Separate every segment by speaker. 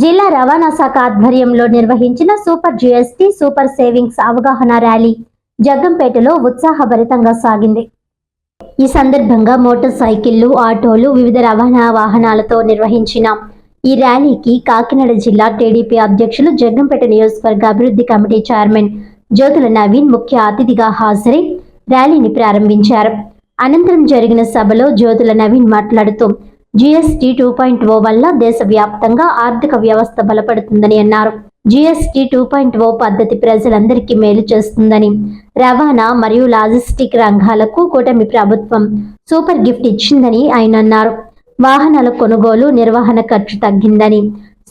Speaker 1: జిల్లా రవాణా శాఖ ఆధ్వర్యంలో నిర్వహించిన సూపర్ జిఎస్టి సూపర్ సేవింగ్స్ అవగాహన ర్యాలీ జగ్గంపేటలో ఉత్సాహభరితంగా సాగింది. ఈ సందర్భంగా మోటార్ సైకిళ్ళు ఆటోలు వివిధ రవాణా వాహనాలతో నిర్వహించిన ఈ ర్యాలీకి కాకినాడ జిల్లా టీడీపీ అధ్యక్షులు జగ్గంపేట నియోజకవర్గ అభివృద్ధి కమిటీ చైర్మన్ జ్యోతుల నవీన్ ముఖ్య అతిథిగా హాజరై ర్యాలీని ప్రారంభించారు. అనంతరం జరిగిన సభలో జ్యోతుల నవీన్ మాట్లాడుతూ జీఎస్టీ టూ పాయింట్ ఓ వల్ల దేశవ్యాప్తంగా ఆర్థిక వ్యవస్థ బలపడుతుందని అన్నారు. జీఎస్టీ టూ పాయింట్ ఓ పద్ధతి ప్రజలందరికీ మేలు చేస్తుందని రవాణా మరియు లాజిస్టిక్ రంగాలకు కూటమి ప్రభుత్వం సూపర్ గిఫ్ట్ ఇచ్చిందని ఆయన అన్నారు. వాహనాల కొనుగోలు నిర్వహణ ఖర్చు తగ్గిందని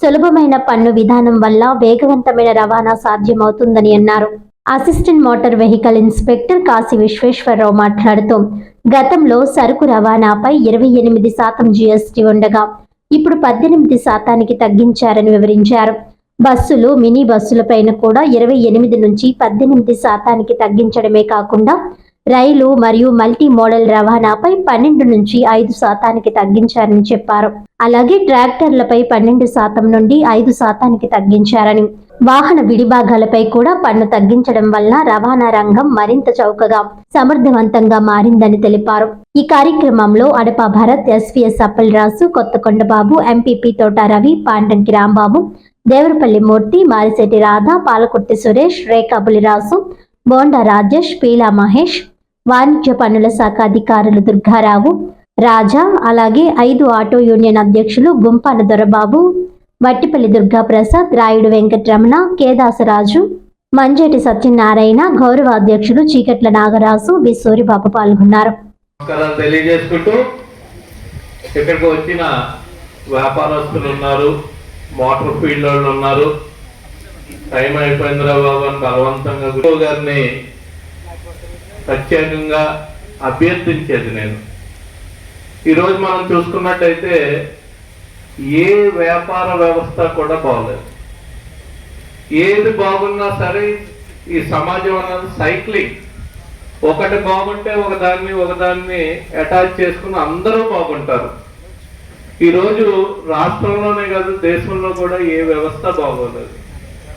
Speaker 1: సులభమైన పన్ను విధానం వల్ల వేగవంతమైన రవాణా సాధ్యమవుతుందని అన్నారు. Assistant motor vehicle inspector Kashi Visweswararao మాట్లాడుతూ గతంలో సరుకు రవాణాపై ఇరవై ఎనిమిది శాతం జీఎస్టీ ఉండగా ఇప్పుడు పద్దెనిమిది శాతానికి తగ్గించారని వివరించారు. బస్సులు మినీ బస్సులపైన కూడా ఇరవై ఎనిమిది నుంచి పద్దెనిమిది శాతానికి తగ్గించడమే కాకుండా రైలు మరియు మల్టీ మోడల్ రవాణాపై పన్నెండు నుంచి ఐదు శాతానికి తగ్గించారని చెప్పారు. అలాగే ట్రాక్టర్లపై పన్నెండు శాతం నుండి ఐదు శాతానికి తగ్గించారని. వాహన విడిభాగాలపై కూడా పన్ను తగ్గించడం వల్ల రవాణా రంగం మరింత చౌకగా సమర్థవంతంగా మారిందని తెలిపారు. ఈ కార్యక్రమంలో అడప భరత్ ఎస్వీఎస్ అప్పలరాజు కొత్తకొండబాబు ఎంపీపీ తోట రవి పాండంకి రాంబాబు దేవరపల్లి మూర్తి మారిశెట్టి రాధ పాలకుర్తి సురేష్ రేఖా బులిరాజు బోండా రాజేష్ పీలా మహేష్ వాణిజ్య పన్నుల శాఖ అధికారులు దుర్గారావు రాజా అలాగే ఐదు ఆటో యూనియన్ అధ్యక్షులు గుంపాల దొరబాబు వట్టిపల్లి దుర్గాప్రసాద్ రాయుడు వెంకటరమణ కేదాసరాజు మంజేటి సత్యనారాయణ గౌరవ అధ్యక్షులు చీకట్ల నాగరాజు వి. సూరిబాబు పాల్గొన్నారు.
Speaker 2: తెలియజేసుకుంటూ ఇక్కడికి వచ్చిన వ్యాపారస్తులు ఉన్నారు మోటార్ ఫీల్డ్ వాళ్ళు ఉన్నారు. టైం అయిపోయిందిరా బాబు అని బలవంతంగా గారిని ప్రత్యేకంగా అభ్యర్థించేది నేను. ఈరోజు మనం చూసుకున్నట్టయితే ఏ వ్యాపార వ్యవస్థ కూడా బాగలేదు. ఏది బాగున్నా సరే ఈ సమాజం అన్నది సైక్లింగ్. ఒకటి బాగుంటే ఒకదాన్ని ఒకదాన్ని అటాచ్ చేసుకుని అందరూ బాగుంటారు. ఈరోజు రాష్ట్రంలోనే కాదు దేశంలో కూడా ఏ వ్యవస్థ బాగోలేదు.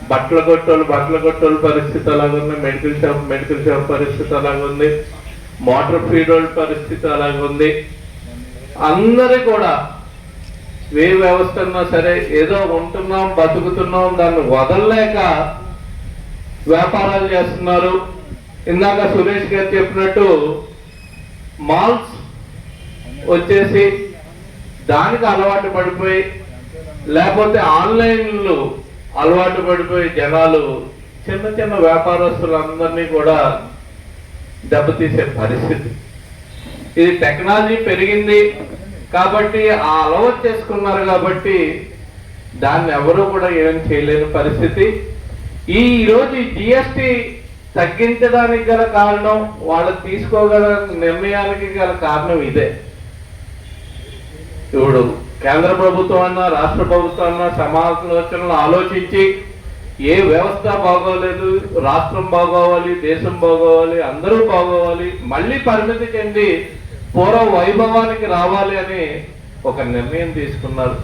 Speaker 2: బట్టల కొట్టోళ్ళు బట్టల కొట్టోళ్ళ పరిస్థితి అలాగుంది మెడికల్ షాప్ మెడికల్ షాప్ పరిస్థితి అలాగుంది మోటార్ ఫీడ్ వాళ్ళ పరిస్థితి అలాగుంది అందరి కూడా ఏ వ్యవస్థ ఉన్నా సరే ఏదో ఉంటున్నాం బతుకుతున్నాం దాన్ని వదలలేక వ్యాపారాలు చేస్తున్నారు. ఇందాక సురేష్ గారు చెప్పినట్టు మాల్స్ వచ్చేసి దానికి అలవాటు పడిపోయి లేకపోతే ఆన్లైన్లు అలవాటు పడిపోయి జనాలు చిన్న చిన్న వ్యాపారస్తులందరినీ కూడా దెబ్బతీసే పరిస్థితి. ఇది టెక్నాలజీ పెరిగింది కాబట్టి ఆ అలవాటు చేసుకున్నారు కాబట్టి దాన్ని ఎవరూ కూడా ఏం చేయలేని పరిస్థితి. ఈ జిఎస్టి తగ్గించడానికి గల కారణం వాళ్ళు తీసుకోగల నిర్ణయానికి గల కారణం ఇదే. ఇప్పుడు కేంద్ర ప్రభుత్వం అన్నా రాష్ట్ర ప్రభుత్వం అన్నా సమాలోచనలు ఆలోచించి ఏ వ్యవస్థ బాగోలేదు రాష్ట్రం బాగోవాలి దేశం బాగోవాలి అందరూ బాగోవాలి మళ్ళీ పరిమితి చెంది పూర్వ వైభవానికి రావాలి అని ఒక నిర్ణయం తీసుకున్నారు.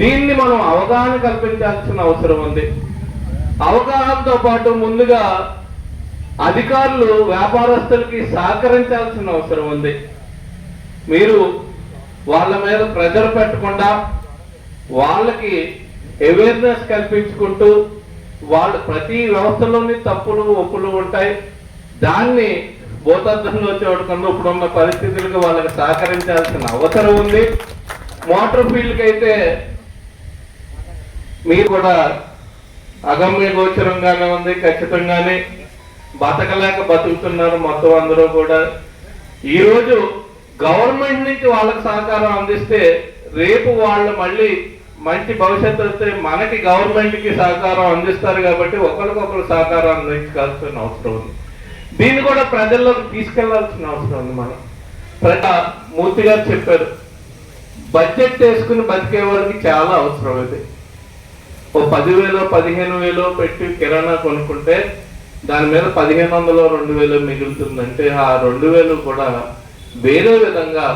Speaker 2: దీన్ని మనం అవగాహన కల్పించాల్సిన అవసరం ఉంది. అవగాహనతో పాటు ముందుగా అధికారులు వ్యాపారస్తులకి సహకరించాల్సిన అవసరం ఉంది. మీరు వాళ్ళ మీద ప్రెజర్ పెట్టకుండా వాళ్ళకి అవేర్నెస్ కల్పించుకుంటూ వాళ్ళు ప్రతి వ్యవస్థలోని తప్పులు ఒప్పులు ఉంటాయి. దాన్ని భూతద్దంలో చూడకుండా ఇప్పుడున్న పరిస్థితులకు వాళ్ళకి సహకరించాల్సిన అవసరం ఉంది. మోటార్ ఫీల్డ్కి అయితే మీరు కూడా అగమ్య గోచరంగానే ఉంది. ఖచ్చితంగానే బతకలేక బతుకుతున్నారు మొత్తం అందరూ కూడా. ఈరోజు గవర్నమెంట్ నుంచి వాళ్ళకి సహకారం అందిస్తే రేపు వాళ్ళు మళ్ళీ మంచి భవిష్యత్తు వస్తే మనకి గవర్నమెంట్కి సహకారం అందిస్తారు కాబట్టి ఒకరికొకరు సహకారం అందించాల్సిన అవసరం ఉంది. దీన్ని కూడా ప్రజల్లోకి తీసుకెళ్ళాల్సిన అవసరం ఉంది మనం ప్రజా మూర్తి గారు చెప్పారు బడ్జెట్ వేసుకుని బతికే వారికి చాలా అవసరం ఇది. ఓ పదివేలో పదిహేను వేలో పెట్టి కిరాణా కొనుక్కుంటే దాని మీద పదిహేను వందలు రెండు వేలు మిగులుతుందంటే ఆ రెండు వేలు కూడా వేరే విధంగా